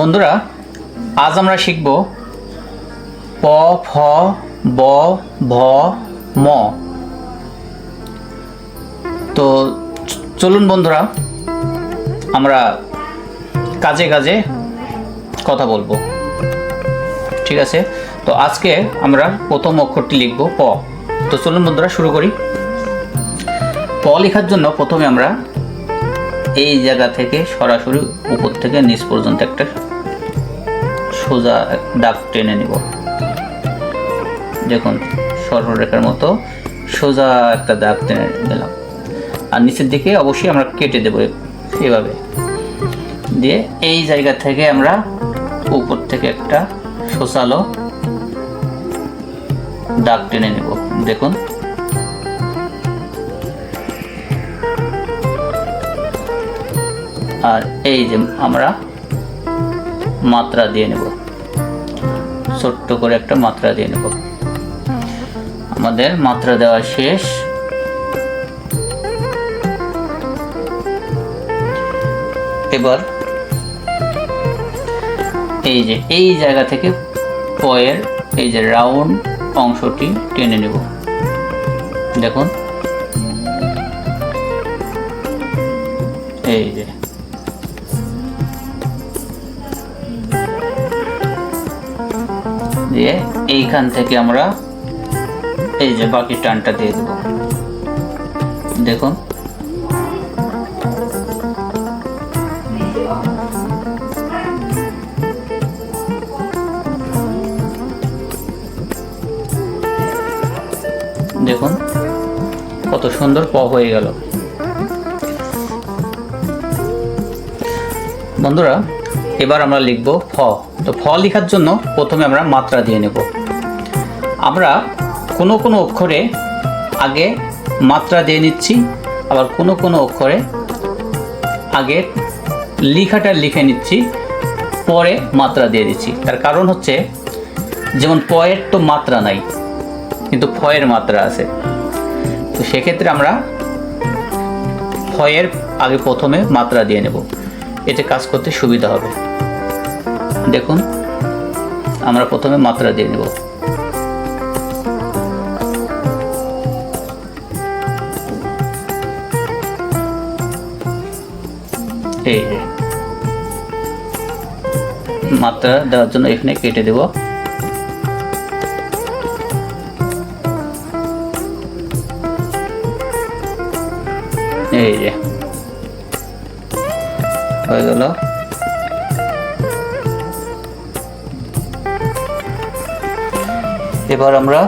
বন্ধুরা, আজ আমরা শিখব প, ফ, ব, ভ, ম। তো চলুন বন্ধুরা, আমরা কাজে কাজে কথা বলব। ঠিক আছে? তো আজকে আমরা প্রথম অক্ষরটি লিখব প। তো চলুন বন্ধুরা, শুরু করি। প লেখার জন্য প্রথমে আমরা এই জায়গা থেকে সরাসরি উপর থেকে নিচ পর্যন্ত একটা সোজা দাগ টেনে নিব। দেখুন সরলরেখার মতো সোজা একটা দাগ টেনে দিলাম আর নিচের দিকে অবশ্যই আমরা কেটে দেবো এভাবে। দিয়ে এই জায়গা থেকে আমরা উপর থেকে একটা সোসালো দাগ টেনে নেব। দেখুন। আর এই যে আমরা মাত্রা দিয়ে নেব। ছোট্ট করে একটা মাত্রা দিয়ে নেব। আমাদের মাত্রা দেওয়া শেষ। এবার এই যে, এই জায়গা থেকে পয়ের এই যে রাউন্ড অংশটি টেনে নেব। দেখুন। এই যে। এইখান থেকে আমরা এই যে বাকি টানটা দিয়ে দেব। দেখুন। দেখুন, কত সুন্দর প হয়ে গেল। বন্ধুরা, এবার আমরা লিখব ফ। তো ফ লেখার জন্য প্রথমে আমরা মাত্রা দিয়ে নেব। আমরা কোনো কোনো অক্ষরে আগে মাত্রা দিয়ে নিচ্ছি, আবার কোনো কোনো অক্ষরে আগে লেখাটা লিখে নিচ্ছি, পরে মাত্রা দিয়ে দিচ্ছি। তার কারণ হচ্ছে, যেমন পয়ের তো মাত্রা নাই, কিন্তু ফয়ের মাত্রা আছে। তো সেক্ষেত্রে আমরা ফয়ের আগে প্রথমে মাত্রা দিয়ে নেব। এতে কাজ করতে সুবিধা হবে। দেখুন, আমরা প্রথমে মাত্রা দিয়ে নেব। মাত্রা দেওয়ার জন্য এখানে কেটে দেব। এই যে। হয়ে গেল। এবার আমরা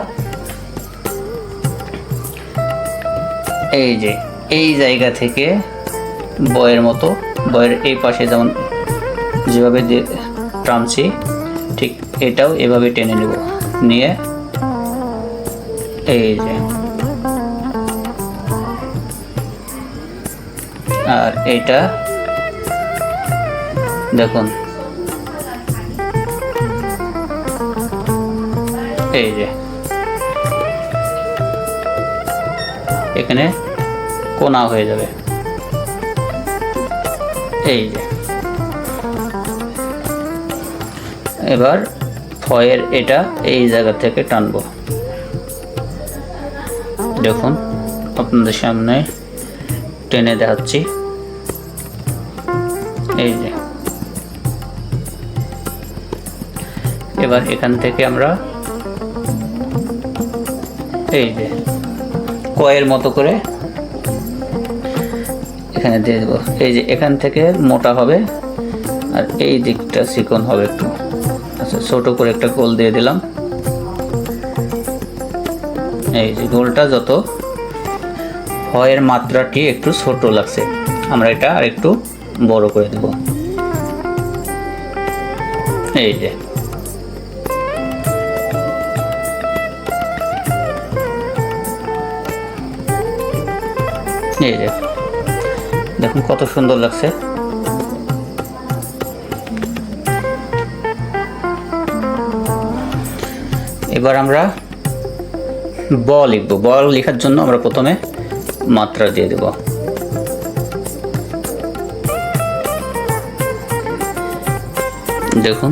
এই যে, এই জায়গা থেকে বয়ের মতো বয়ের এই পাশে যেমন যেভাবে টানছি, ঠিক এটাও এভাবে টেনে নেব। নিয়ে এই যে। আর এটা, দেখুন। এই যে। এখানে কোনা হয়ে যাবে। এই যে। এবার ফয়ের এটা এই জায়গা থেকে টানবো। দেখুন, আপনাদের সামনে টেনে দেখাচ্ছি। এই যে। এবার এখান থেকে আমরা এই যে কয়ের মতো করে এখানে দিয়ে দেবো। এই যে এখান থেকে মোটা হবে আর এই দিকটা চিকন হবে একটু। ছোট করে একটা গোল দিয়ে দিলাম। এই যে গোলটা যত ফয়ের মাত্রাটি একটু ছোট লাগছে, আমরা এটা আর একটু বড় করে দেব। এই যে। এই যে। দেখুন কত সুন্দর লাগছে। এবার আমরা ব লিখব। ব লেখার জন্য আমরা প্রথমে মাত্রা দিয়ে দেব। দেখুন।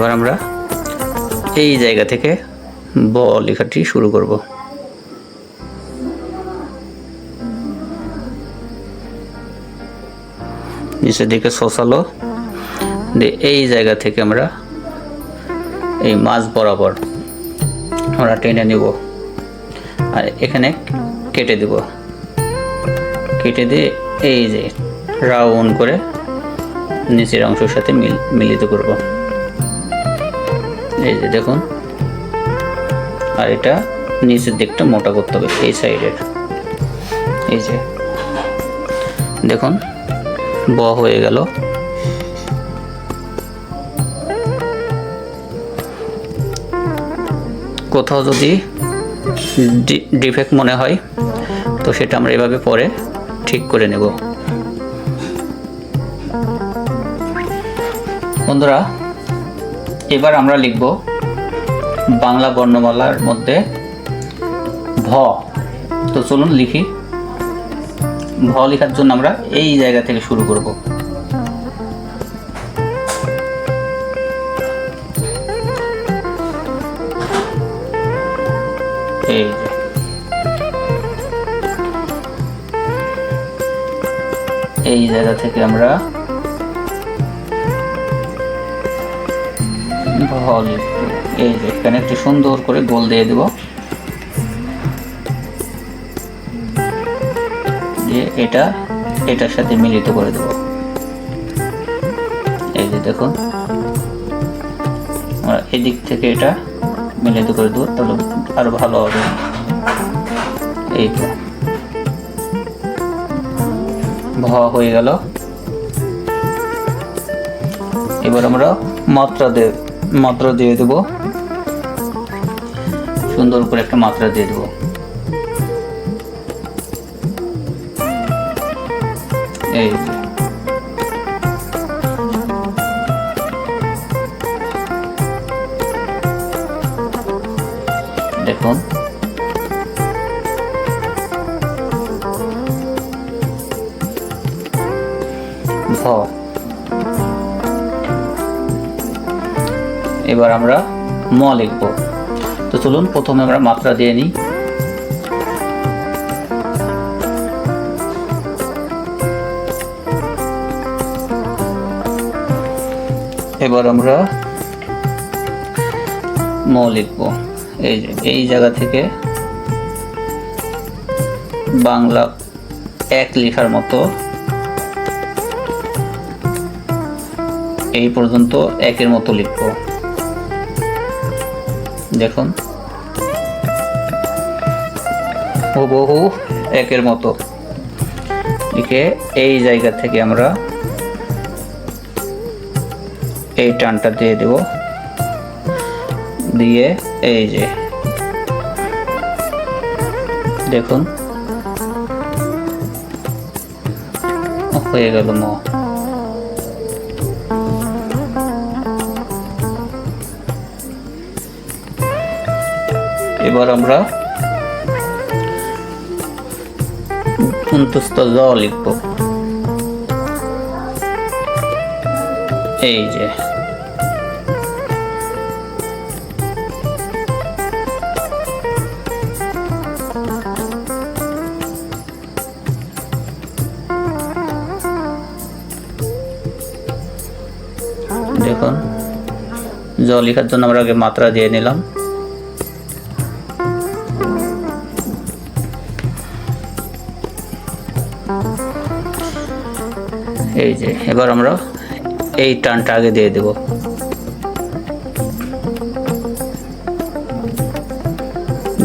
এবার আমরা এই জায়গা থেকে ব লেখাটি শুরু করব। নিচের দিকে শোষালো। দিয়ে এই জায়গা থেকে আমরা এই মাছ বরাবর আমরা টেনে নিব। আর এখানে কেটে দেব। কেটে দিয়ে এই যে রাউন্ড করে নিচের অংশের সাথে মিল, মিলিত করব। এই যে দেখুন। আর এটা নিচের দিকটা মোটা করতে হবে, এই সাইডের এই যে। দেখুন, ব হয়ে গেল। কোথাও যদি ডিফেক্ট মনে হয়, তো সেটা আমরা এভাবে পরে ঠিক করে নেব। বন্ধুরা এবার আমরা লিখব বাংলা বর্ণমালার মধ্যে ভ। তো চলুন লিখি। ভ লেখার জন্য আমরা এই জায়গা থেকে শুরু করব। এই এই জায়গা থেকে আমরা ভল এই যে এখানে একটু সুন্দর করে গোল দিয়ে দেব। দিয়ে এটা, এটার সাথে মিলিত করে দেব। এই যে দেখুন। আমরা এদিক থেকে এটা মিলিত করে দেবো, তাহলে আরও ভালো হবে। এই তো। ভ হয়ে গেল। এবার আমরা মাত্রা দেব মাত্রা দিয়ে দেব। সুন্দর করে একটা মাত্রা দিয়ে দেব। এই। দেখুন। ভ এবার আমরা ম লিখব। তো চলুন, প্রথমে আমরা মাত্রা দিয়ে নিই। এবার আমরা ম লিখব। এই এই জায়গা থেকে বাংলা এক লেখার মতো এই পর্যন্ত একের মতো লিখব। দেখুন। হুবহু একের মতো। লিখে এই জায়গা থেকে আমরা এই টানটা দিয়ে দেব। দিয়ে এই যে। দেখুন। হয়ে গেল ম। এবার আমরা অন্তস্থ জ লিখব। এই যে। দেখুন, জ লেখার জন্য আমরা আগে মাত্রা দিয়ে নিলাম। এই যে, এবার আমরা এই টানটা আগে দিয়ে দেব।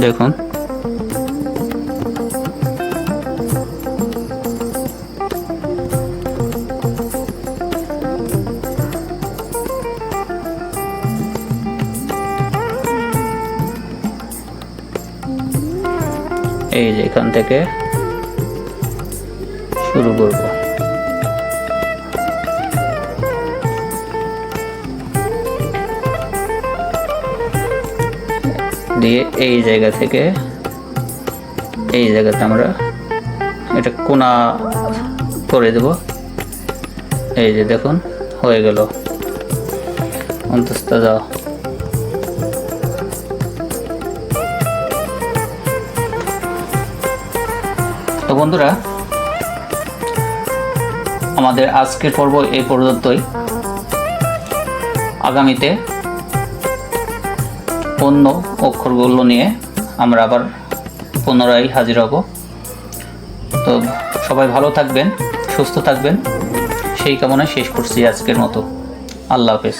দেখুন। এই যে এখান থেকে শুরু করব। দিয়ে এই জায়গা থেকে, এই জায়গাতে আমরা এটা কোনা করে দেব। এই যে দেখুন, হয়ে গেল। অন্তস্ত যাও। তো বন্ধুরা, আমাদের আজকের পর্ব এই পর্যন্তই। আগামীতে অন্য অক্ষরগুলো নিয়ে আমরা আবার পুনরায় হাজির হব। তো সবাই ভালো থাকবেন, সুস্থ থাকবেন। সেই কামনায় শেষ করছি আজকের মতো। আল্লাহ হাফেজ।